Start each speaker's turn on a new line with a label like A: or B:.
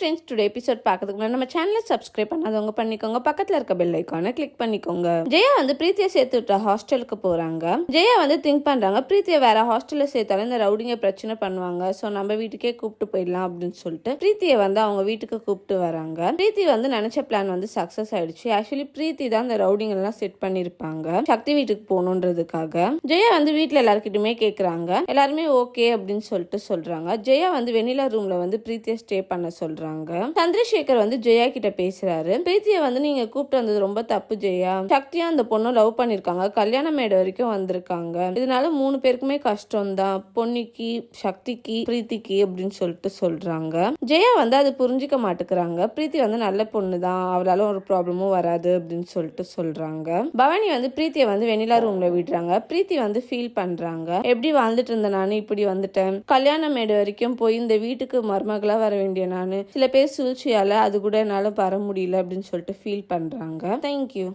A: Friends today episode பார்க்கறதுக்கு முன்னாடி நம்ம சேனலை சப்ஸ்கிரைப் பண்ணாதவங்க பண்ணிக்கோங்க. பக்கத்தில் இருக்க பெல் ஐக்கானை கிளிக் பண்ணிக்கோங்க. ஜெயா வந்து பிரீத்தியை சேர்த்து விட்ட ஹாஸ்டலுக்கு போகிறாங்க ஜெயா வந்து திங்க் பண்ணுறாங்க பிரீத்தியை வேற ஹாஸ்டலில் சேர்த்தாலும் இந்த ரவுடிங்க பிரச்சனை பண்ணுவாங்க. ஸோ நம்ம வீட்டுக்கே கூப்பிட்டு போயிடலாம் அப்படின்னு சொல்லிட்டு பிரீத்தியை வந்து அவங்க வீட்டுக்கு கூப்பிட்டு வராங்க. பிரீத்தி வந்து நினச்ச பிளான் வந்து சக்ஸஸ் ஆயிடுச்சு. ஆக்சுவலி பிரீத்தி தான் இந்த ரவுடிங்கெல்லாம் செட் பண்ணியிருப்பாங்க. சக்தி வீட்டுக்கு போகணுன்றதுக்காக. ஜெயா வந்து வீட்டில் எல்லாருக்கிட்டுமே கேட்குறாங்க எல்லாருமே ஓகே அப்படின்னு சொல்லிட்டு சொல்கிறாங்க ஜெயா வந்து வெண்ணிலா ரூம்ல வந்து பிரீத்தியை ஸ்டே பண்ண சொல்றாங்க சந்திரசேகர் வந்து ஜெயா கிட்ட பேசுறாரு. பிரீத்தியை வந்து நீங்க கூப்பிட்டு வந்தது ரொம்ப தப்பு ஜெயா. சக்தியா அந்த பொண்ணு லவ் பண்ணிருக்காங்க. கல்யாண மேடை வரைக்கும் வந்திருக்காங்க. இதனால மூணு பேருக்குமே கஷ்டம் தான் பொன்னிக்கு சக்திக்கு பிரீத்திக்கு அப்படின்னு சொல்லிட்டு சொல்றாங்க. ஜெயா வந்து அது புரிஞ்சுக்க மாட்டேங்கிறாங்க. பிரீத்தி வந்து நல்ல பொண்ணு தான் அவளால ஒரு ப்ராப்ளமும் வராது அப்படின்னு சொல்லிட்டு சொல்றாங்க. பவானி வந்து பிரீத்தியை வந்து வெண்ணிலா ரூம்ல விடுறாங்க. பிரீத்தி வந்து ஃபீல் பண்றாங்க. எப்படி வாழ்ந்துட்டு இருந்த நானு? இப்படி வந்துட்டேன். கல்யாண மேடு வரைக்கும் போய் இந்த வீட்டுக்கு மருமகளா வர வேண்டிய நானு? சில சில பேர் சூழ்ச்சியால் அது கூட என்னால் வர முடியல அப்படின்னு சொல்லிட்டு ஃபீல் பண்ணுறாங்க தேங்க்யூ